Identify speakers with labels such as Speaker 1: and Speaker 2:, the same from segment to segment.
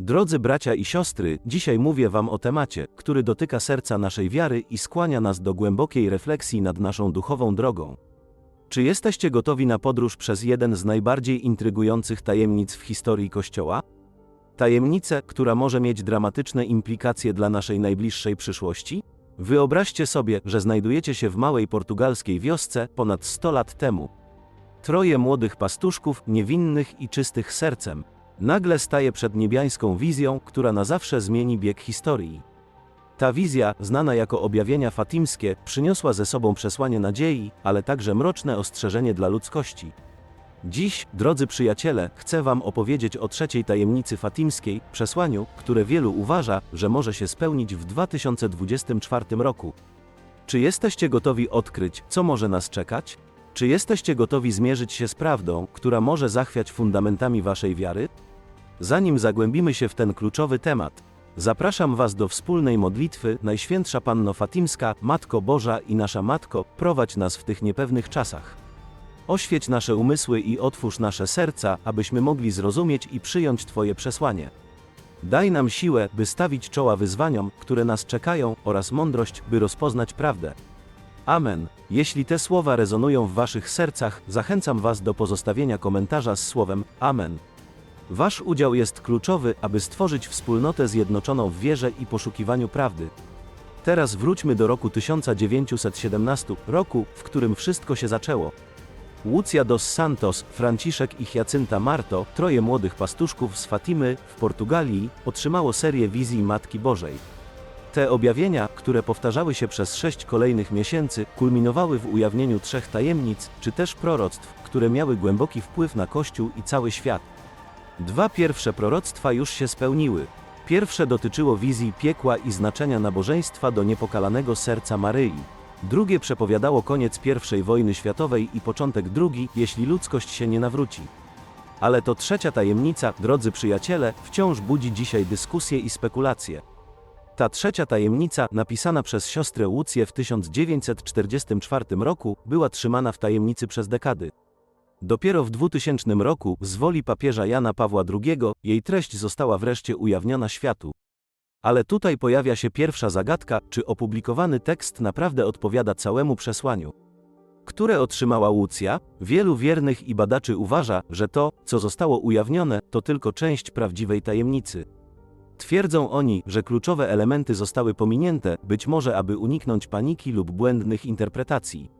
Speaker 1: Drodzy bracia i siostry, dzisiaj mówię Wam o temacie, który dotyka serca naszej wiary i skłania nas do głębokiej refleksji nad naszą duchową drogą. Czy jesteście gotowi na podróż przez jeden z najbardziej intrygujących tajemnic w historii Kościoła? Tajemnicę, która może mieć dramatyczne implikacje dla naszej najbliższej przyszłości? Wyobraźcie sobie, że znajdujecie się w małej portugalskiej wiosce ponad 100 lat temu. Troje młodych pastuszków, niewinnych i czystych sercem, nagle staje przed niebiańską wizją, która na zawsze zmieni bieg historii. Ta wizja, znana jako objawienia fatimskie, przyniosła ze sobą przesłanie nadziei, ale także mroczne ostrzeżenie dla ludzkości. Dziś, drodzy przyjaciele, chcę Wam opowiedzieć o trzeciej tajemnicy fatimskiej, przesłaniu, które wielu uważa, że może się spełnić w 2024 roku. Czy jesteście gotowi odkryć, co może nas czekać? Czy jesteście gotowi zmierzyć się z prawdą, która może zachwiać fundamentami Waszej wiary? Zanim zagłębimy się w ten kluczowy temat, zapraszam Was do wspólnej modlitwy Najświętsza Panno Fatimska, Matko Boża i nasza Matko, prowadź nas w tych niepewnych czasach. Oświeć nasze umysły i otwórz nasze serca, abyśmy mogli zrozumieć i przyjąć Twoje przesłanie. Daj nam siłę, by stawić czoła wyzwaniom, które nas czekają, oraz mądrość, by rozpoznać prawdę. Amen. Jeśli te słowa rezonują w Waszych sercach, zachęcam Was do pozostawienia komentarza z słowem Amen. Wasz udział jest kluczowy, aby stworzyć wspólnotę zjednoczoną w wierze i poszukiwaniu prawdy. Teraz wróćmy do roku 1917, roku, w którym wszystko się zaczęło. Lucia dos Santos, Franciszek i Hyacynta Marto, troje młodych pastuszków z Fatimy, w Portugalii, otrzymało serię wizji Matki Bożej. Te objawienia, które powtarzały się przez sześć kolejnych miesięcy, kulminowały w ujawnieniu trzech tajemnic, czy też proroctw, które miały głęboki wpływ na Kościół i cały świat. Dwa pierwsze proroctwa już się spełniły. Pierwsze dotyczyło wizji piekła i znaczenia nabożeństwa do niepokalanego serca Maryi. Drugie przepowiadało koniec I wojny światowej i początek drugi, jeśli ludzkość się nie nawróci. Ale to trzecia tajemnica, drodzy przyjaciele, wciąż budzi dzisiaj dyskusje i spekulacje. Ta trzecia tajemnica, napisana przez siostrę Łucję w 1944 roku, była trzymana w tajemnicy przez dekady. Dopiero w 2000 roku, z woli papieża Jana Pawła II, jej treść została wreszcie ujawniona światu. Ale tutaj pojawia się pierwsza zagadka, czy opublikowany tekst naprawdę odpowiada całemu przesłaniu. Które otrzymała Łucja, wielu wiernych i badaczy uważa, że to, co zostało ujawnione, to tylko część prawdziwej tajemnicy. Twierdzą oni, że kluczowe elementy zostały pominięte, być może aby uniknąć paniki lub błędnych interpretacji.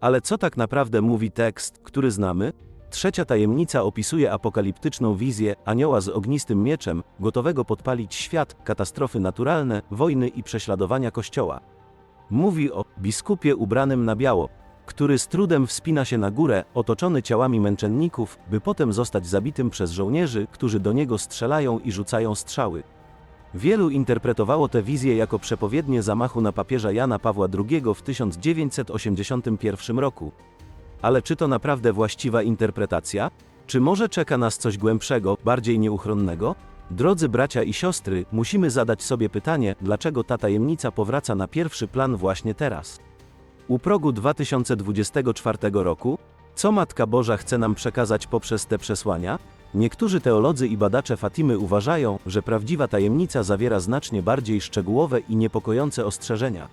Speaker 1: Ale co tak naprawdę mówi tekst, który znamy? Trzecia tajemnica opisuje apokaliptyczną wizję anioła z ognistym mieczem, gotowego podpalić świat, katastrofy naturalne, wojny i prześladowania Kościoła. Mówi o biskupie ubranym na biało, który z trudem wspina się na górę, otoczony ciałami męczenników, by potem zostać zabitym przez żołnierzy, którzy do niego strzelają i rzucają strzały. Wielu interpretowało tę wizję jako przepowiednię zamachu na papieża Jana Pawła II w 1981 roku. Ale czy to naprawdę właściwa interpretacja? Czy może czeka nas coś głębszego, bardziej nieuchronnego? Drodzy bracia i siostry, musimy zadać sobie pytanie, dlaczego ta tajemnica powraca na pierwszy plan właśnie teraz. U progu 2024 roku, co Matka Boża chce nam przekazać poprzez te przesłania? Niektórzy teolodzy i badacze Fatimy uważają, że prawdziwa tajemnica zawiera znacznie bardziej szczegółowe i niepokojące ostrzeżenia.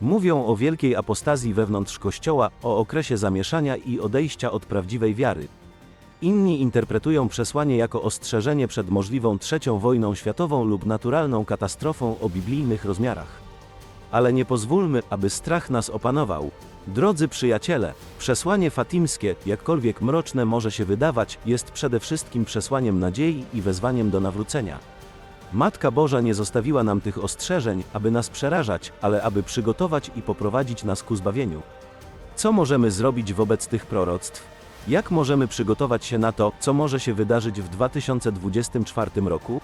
Speaker 1: Mówią o wielkiej apostazji wewnątrz Kościoła, o okresie zamieszania i odejścia od prawdziwej wiary. Inni interpretują przesłanie jako ostrzeżenie przed możliwą trzecią wojną światową lub naturalną katastrofą o biblijnych rozmiarach. Ale nie pozwólmy, aby strach nas opanował. Drodzy przyjaciele, przesłanie fatimskie, jakkolwiek mroczne może się wydawać, jest przede wszystkim przesłaniem nadziei i wezwaniem do nawrócenia. Matka Boża nie zostawiła nam tych ostrzeżeń, aby nas przerażać, ale aby przygotować i poprowadzić nas ku zbawieniu. Co możemy zrobić wobec tych proroctw? Jak możemy przygotować się na to, co może się wydarzyć w 2024 roku?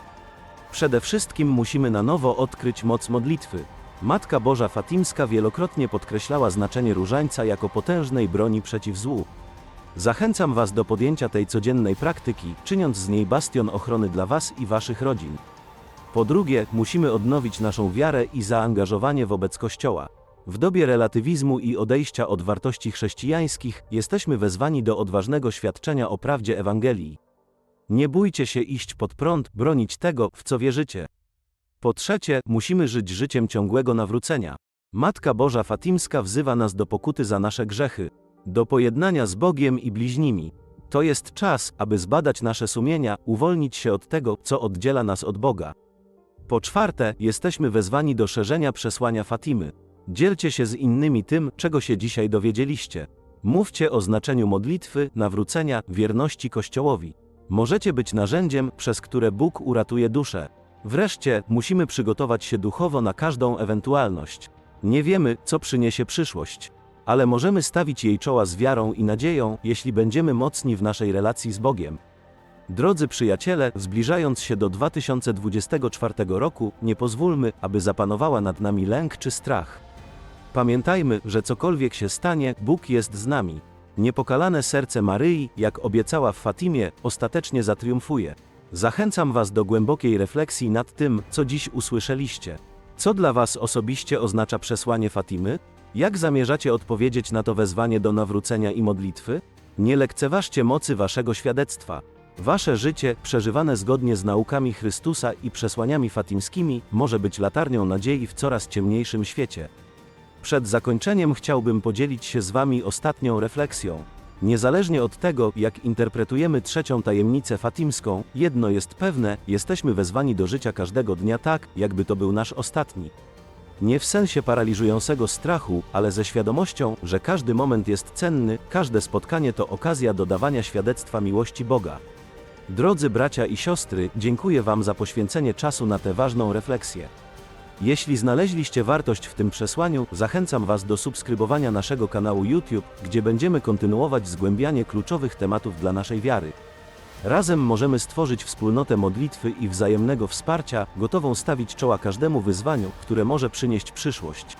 Speaker 1: Przede wszystkim musimy na nowo odkryć moc modlitwy. Matka Boża Fatimska wielokrotnie podkreślała znaczenie różańca jako potężnej broni przeciw złu. Zachęcam Was do podjęcia tej codziennej praktyki, czyniąc z niej bastion ochrony dla Was i Waszych rodzin. Po drugie, musimy odnowić naszą wiarę i zaangażowanie wobec Kościoła. W dobie relatywizmu i odejścia od wartości chrześcijańskich, jesteśmy wezwani do odważnego świadczenia o prawdzie Ewangelii. Nie bójcie się iść pod prąd, bronić tego, w co wierzycie. Po trzecie, musimy żyć życiem ciągłego nawrócenia. Matka Boża Fatimska wzywa nas do pokuty za nasze grzechy, do pojednania z Bogiem i bliźnimi. To jest czas, aby zbadać nasze sumienia, uwolnić się od tego, co oddziela nas od Boga. Po czwarte, jesteśmy wezwani do szerzenia przesłania Fatimy. Dzielcie się z innymi tym, czego się dzisiaj dowiedzieliście. Mówcie o znaczeniu modlitwy, nawrócenia, wierności Kościołowi. Możecie być narzędziem, przez które Bóg uratuje duszę. Wreszcie, musimy przygotować się duchowo na każdą ewentualność. Nie wiemy, co przyniesie przyszłość, ale możemy stawić jej czoła z wiarą i nadzieją, jeśli będziemy mocni w naszej relacji z Bogiem. Drodzy przyjaciele, zbliżając się do 2024 roku, nie pozwólmy, aby zapanowała nad nami lęk czy strach. Pamiętajmy, że cokolwiek się stanie, Bóg jest z nami. Niepokalane serce Maryi, jak obiecała w Fatimie, ostatecznie zatriumfuje. Zachęcam Was do głębokiej refleksji nad tym, co dziś usłyszeliście. Co dla Was osobiście oznacza przesłanie Fatimy? Jak zamierzacie odpowiedzieć na to wezwanie do nawrócenia i modlitwy? Nie lekceważcie mocy Waszego świadectwa. Wasze życie, przeżywane zgodnie z naukami Chrystusa i przesłaniami fatimskimi, może być latarnią nadziei w coraz ciemniejszym świecie. Przed zakończeniem chciałbym podzielić się z Wami ostatnią refleksją. Niezależnie od tego, jak interpretujemy trzecią tajemnicę fatimską, jedno jest pewne: jesteśmy wezwani do życia każdego dnia tak, jakby to był nasz ostatni. Nie w sensie paraliżującego strachu, ale ze świadomością, że każdy moment jest cenny, każde spotkanie to okazja do dawania świadectwa miłości Boga. Drodzy bracia i siostry, dziękuję Wam za poświęcenie czasu na tę ważną refleksję. Jeśli znaleźliście wartość w tym przesłaniu, zachęcam Was do subskrybowania naszego kanału YouTube, gdzie będziemy kontynuować zgłębianie kluczowych tematów dla naszej wiary. Razem możemy stworzyć wspólnotę modlitwy i wzajemnego wsparcia, gotową stawić czoła każdemu wyzwaniu, które może przynieść przyszłość.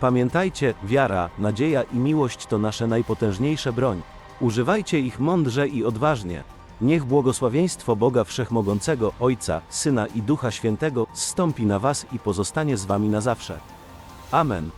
Speaker 1: Pamiętajcie, wiara, nadzieja i miłość to nasze najpotężniejsze broń. Używajcie ich mądrze i odważnie. Niech błogosławieństwo Boga Wszechmogącego, Ojca, Syna i Ducha Świętego zstąpi na Was i pozostanie z Wami na zawsze. Amen.